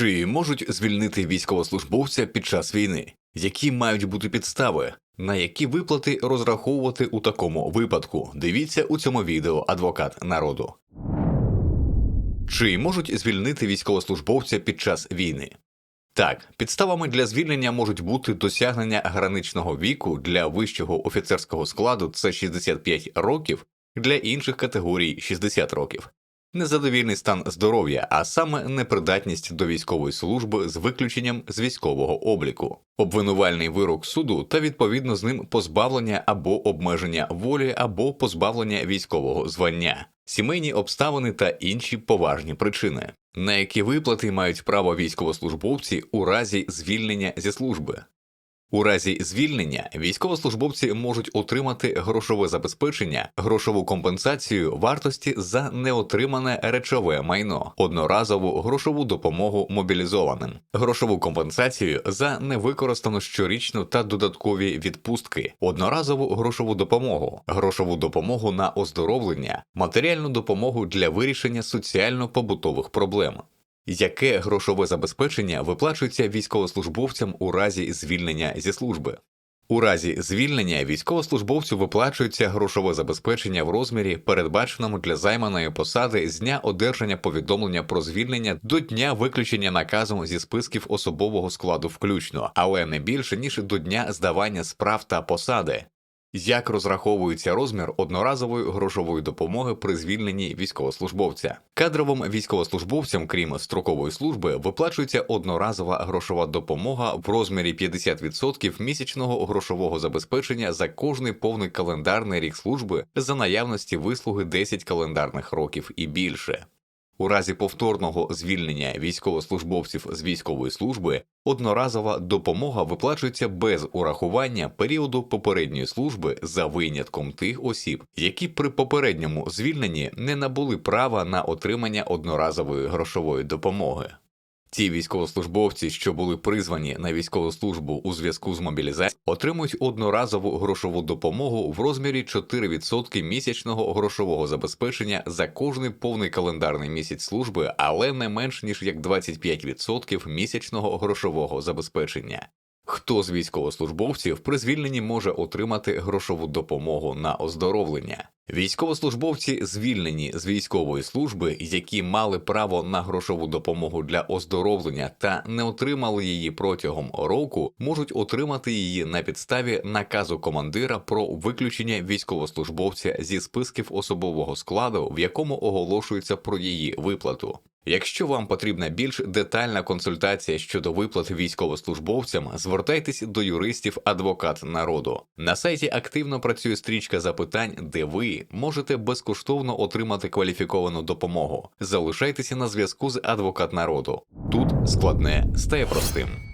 Чи можуть звільнити військовослужбовця під час війни? Які мають бути підстави? На які виплати розраховувати у такому випадку? Дивіться у цьому відео адвокат народу. Чи можуть звільнити військовослужбовця під час війни? Так, підставами для звільнення можуть бути досягнення граничного віку для вищого офіцерського складу це 65 років, для інших категорій 60 років. Незадовільний стан здоров'я, а саме непридатність до військової служби з виключенням з військового обліку, обвинувальний вирок суду та відповідно з ним позбавлення або обмеження волі або позбавлення військового звання, сімейні обставини та інші поважні причини, на які виплати мають право військовослужбовці у разі звільнення зі служби. У разі звільнення військовослужбовці можуть отримати грошове забезпечення, грошову компенсацію вартості за неотримане речове майно, одноразову грошову допомогу мобілізованим, грошову компенсацію за невикористану щорічну та додаткові відпустки, одноразову грошову допомогу, грошову допомогу на оздоровлення, матеріальну допомогу для вирішення соціально-побутових проблем. Яке грошове забезпечення виплачується військовослужбовцям у разі звільнення зі служби? У разі звільнення військовослужбовцю виплачується грошове забезпечення в розмірі, передбаченому для займаної посади з дня одержання повідомлення про звільнення до дня виключення наказом зі списків особового складу включно, але не більше ніж до дня здавання справ та посади. Як розраховується розмір одноразової грошової допомоги при звільненні військовослужбовця? Кадровим військовослужбовцям, крім строкової служби, виплачується одноразова грошова допомога в розмірі 50% місячного грошового забезпечення за кожний повний календарний рік служби за наявності вислуги 10 календарних років і більше. У разі повторного звільнення військовослужбовців з військової служби одноразова допомога виплачується без урахування періоду попередньої служби за винятком тих осіб, які при попередньому звільненні не набули права на отримання одноразової грошової допомоги. Ті військовослужбовці, що були призвані на військову службу у зв'язку з мобілізацією, отримують одноразову грошову допомогу в розмірі 4% місячного грошового забезпечення за кожний повний календарний місяць служби, але не менш ніж як 25% місячного грошового забезпечення. Хто з військовослужбовців при звільненні може отримати грошову допомогу на оздоровлення? Військовослужбовці звільнені з військової служби, які мали право на грошову допомогу для оздоровлення та не отримали її протягом року, можуть отримати її на підставі наказу командира про виключення військовослужбовця зі списків особового складу, в якому оголошується про її виплату. Якщо вам потрібна більш детальна консультація щодо виплат військовослужбовцям, звертайтесь до юристів адвокат народу. На сайті активно працює стрічка запитань, де ви можете безкоштовно отримати кваліфіковану допомогу. Залишайтеся на зв'язку з адвокат народу. Тут складне стає простим.